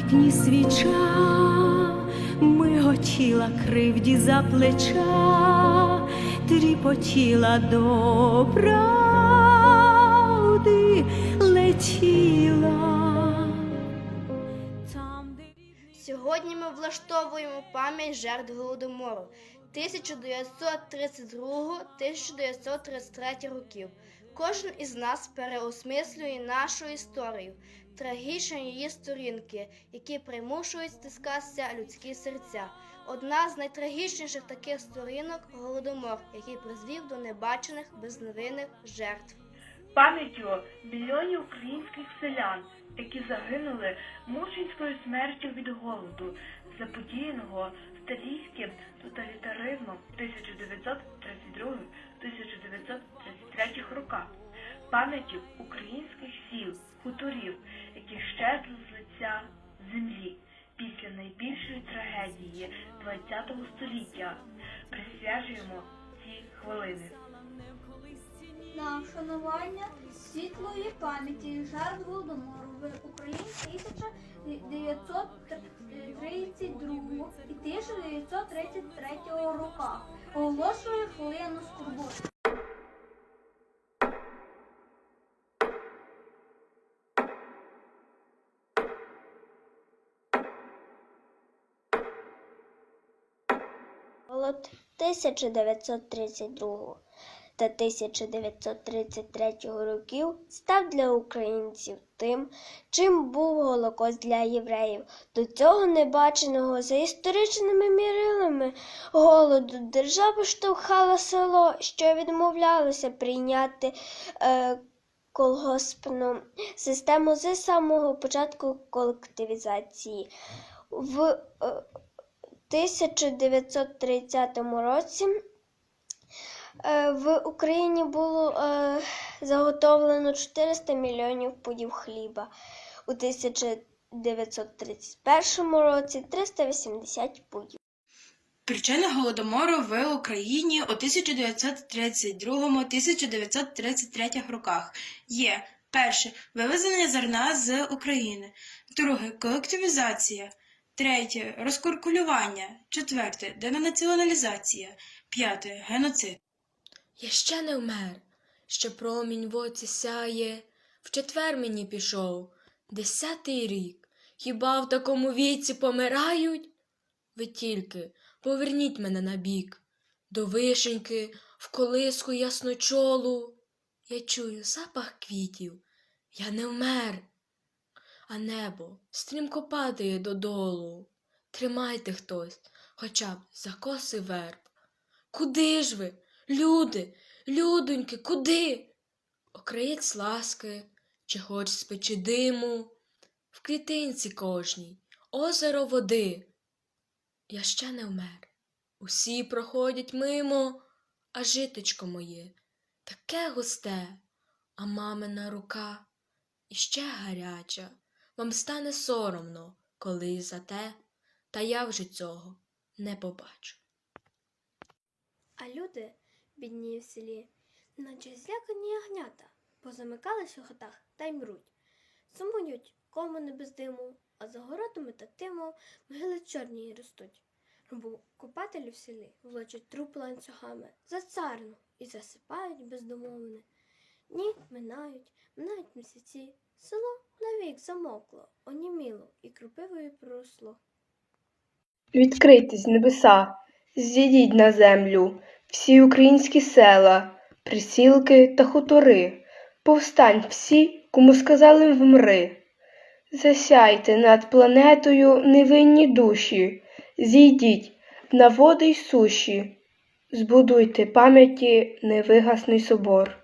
вікні свіча, миготіла кривді за плеча, тріпотіла до правди летіла. Сьогодні ми влаштовуємо пам'ять жертв Голодомору 1932-1933 років. Кожен із нас переосмислює нашу історію, трагічні її сторінки, які примушують стискатися людські серця. Одна з найтрагічніших таких сторінок голодомор, який призвів до небачених безневинних жертв. пам'яттю мільйонів українських селян, які загинули мученською смертю від голоду, заподіяного сталінським тоталітаризмом 1932-1933 роках, пам'яттю українських сіл, хуторів, які щезли з лиця землі після найбільшої трагедії ХХ століття. Присвячуємо ці хвилини. на вшанування світлої пам'яті жертв Голодомору в Україні 1932 і 1933 роках. Оголошую хвилину скорботи. Голод 1932 та 1933 років став для українців тим, чим був Голокост для євреїв. До цього небаченого за історичними мірилами голоду держава штовхала село, що відмовлялося прийняти е, колгоспну систему з самого початку колективізації. В е, 1930 році е, в Україні було е, заготовлено 400 мільйонів пудів хліба. У 1931 році 380 пудів. Причини голодомору в Україні у 1932-1933 роках. Є перше. Вивезення зерна з України, друге. Колективізація, третє. Розкуркулювання, четверте. Денаціоналізація, п'яте. Геноцид. Я ще не вмер, що промінь в оці сяє, в четвер мені пішов, десятий рік. Хіба в такому віці помирають? Ви тільки поверніть мене на бік, до вишеньки, в колиску ясночолу. Я чую запах квітів, я не вмер, а небо стрімко падає додолу. Тримайте хтось, хоча б за коси верб. Куди ж ви, люди, людоньки, куди? Окриєць ласки, чи хоч з печі диму, в клітинці кожній, озеро води. Я ще не вмер. Усі проходять мимо, а житечко моє таке густе, а мамина рука іще гаряча. Вам стане соромно, коли за те, та я вже цього не побачу. А люди, бідні в селі, наче злякані ягнята, позамикались у хатах та й мруть. Сумують комини без диму, а за городами та тиму могили чорні ростуть. Купателі в селі влочать труп ланцюгами за царину і засипають бездомовини. Дні минають, минають місяці. Село навік замокло, оніміло і кропивою проросло. Відкрийтесь небеса, зійдіть на землю, всі українські села, присілки та хутори, повстань всі, кому сказали вмри. Засяйте над планетою невинні душі, зійдіть на води й суші, збудуйте пам'яті невигасний собор.